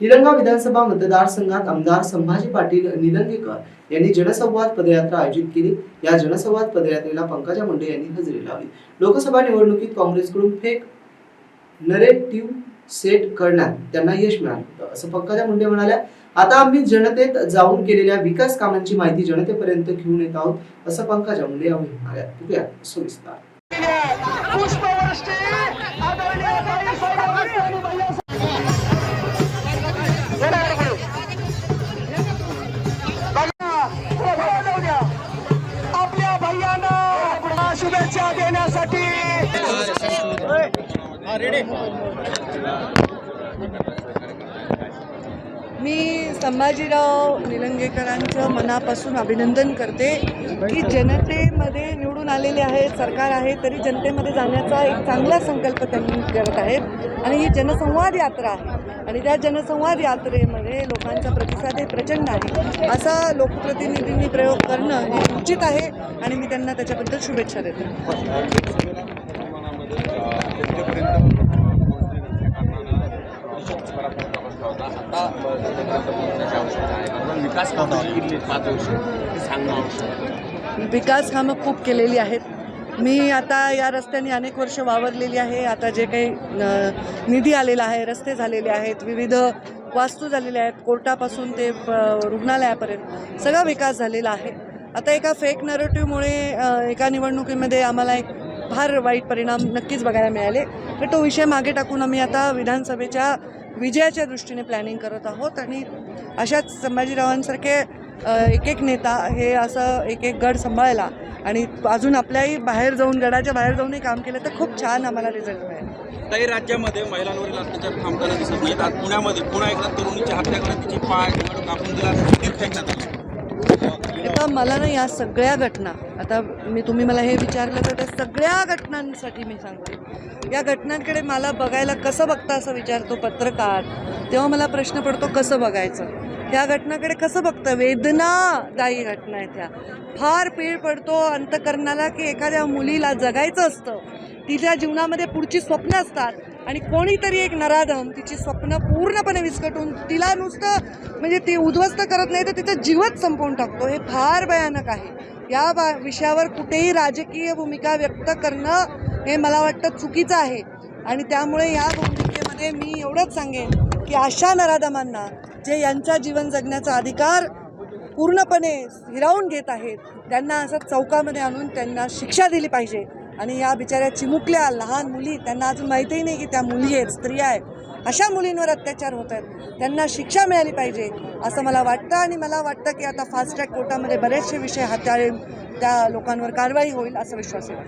निलंगा विधानसभा मतदारसंघात आमदार संभाजी पाटील निलंगेकर यांनी जनसंवाद पदयात्रा आयोजित केली. या जनसंवाद पदयात्रेला पंकजा मुंडे यांनी हजेरी लावली. लोकसभा निवडणुकीत काँग्रेसकडून फेक नरेटिव्ह सेट करण्यात त्यांना यश मिळालं होतं. असं पंकजा मुंडे म्हणाल्या आता आम्ही जनतेत जाऊन केलेल्या विकास कामांची माहिती जनतेपर्यंत घेऊन येत आहोत असं पंकजा मुंडे यावेळी म्हणाल्या. सविस्तर शुभेच्छा देण्यासाठी. मी संभाजीराव निलंगेकरांचं मनापासून अभिनंदन करते की जनतेमध्ये निवडून आलेले आहेत सरकार आहे तरी जनतेमध्ये जाण्याचा एक चांगला संकल्प त्यांनी करत आहेत. आणि ही जनसंवाद यात्रा आहे. आणि त्या जनसंवाद यात्रेमध्ये लोकांचा प्रतिसाद हे प्रचंड आहे. असा लोकप्रतिनिधींनी प्रयोग करणं हे उचित आहे आणि मी त्यांना त्याच्याबद्दल शुभेच्छा देते. विकास कामं खूप केलेली आहेत. मी आता या रस्त्याने अनेक वर्ष वावरलेली आहे. आता जे काही निधी आलेला आहे रस्ते झालेले आहेत विविध वास्तू झालेल्या आहेत. कोर्टापासून ते प- रुग्णालयापर्यंत सगळा विकास झालेला आहे. आता एका फेक नरेटिव्हमुळे एका निवडणुकीमध्ये आम्हाला एक फार वाईट परिणाम नक्कीच बघायला मिळाले. तर तो विषय मागे टाकून आम्ही आता विधानसभेच्या विजयाच्या दृष्टीने प्लॅनिंग करत आहोत आणि अशाच संभाजीरावांसारखे एक एक नेता हे असं एक एक गड सांभाळला आणि अजून आपल्याही बाहेर जाऊन गडाच्या बाहेर जाऊनही काम केलं तर खूप छान आम्हाला रिझल्ट मिळेल काही राज्यामध्ये महिलांवरील अत्याचार थांबताना दिसत नाहीत आज पुण्यामध्ये पुन्हा एकदा तरुणीची हत्या करून तिची पाय कापून दिला फेकण्यात आला. आता मला ना या सगळ्या घटना आता मी तुम्ही मला हे विचारलं तर त्या सगळ्या घटनांसाठी मी सांगते. या घटनांकडे मला बघायला कसं बघता असं विचारतो पत्रकार तेव्हा मला प्रश्न पडतो कसं बघायचं? त्या घटनाकडे कसं बघतं? वेदनादायी घटना आहे त्या फार पीळ पडतो अंतकरणाला की एखाद्या मुलीला जगायचं असतं. तिच्या जीवनामध्ये पुढची स्वप्न असतात. आणि कोणीतरी एक नराधम तिची स्वप्न पूर्णपणे विस्कटून तिला नुसतं म्हणजे ती उद्ध्वस्त करत नाही तर तिचा जीवच संपवून टाकतो. हे फार भयानक आहे. या बा विषयावर कुठेही राजकीय भूमिका व्यक्त करणं हे मला वाटतं चुकीचं आहे. आणि त्यामुळे या भूमिकेमध्ये मी एवढंच सांगेन की अशा नराधमांना जे यांचा जीवन जगण्याचा अधिकार पूर्णपणे हिरावून घेत आहेत त्यांना असं चौकामध्ये आणून त्यांना शिक्षा दिली पाहिजे. आणि या बिचाऱ्या चिमुकल्या लहान मुली त्यांना अजून माहितीही नाही की त्या मुली आहेत स्त्रिया आहेत. अशा मुलींवर अत्याचार होत आहेत. त्यांना शिक्षा मिळाली पाहिजे असं मला वाटतं. आणि मला वाटतं की आता फास्ट ट्रॅक कोर्टामध्ये बरेचसे विषय हाताळून त्या लोकांवर कारवाई होईल असा विश्वास आहे.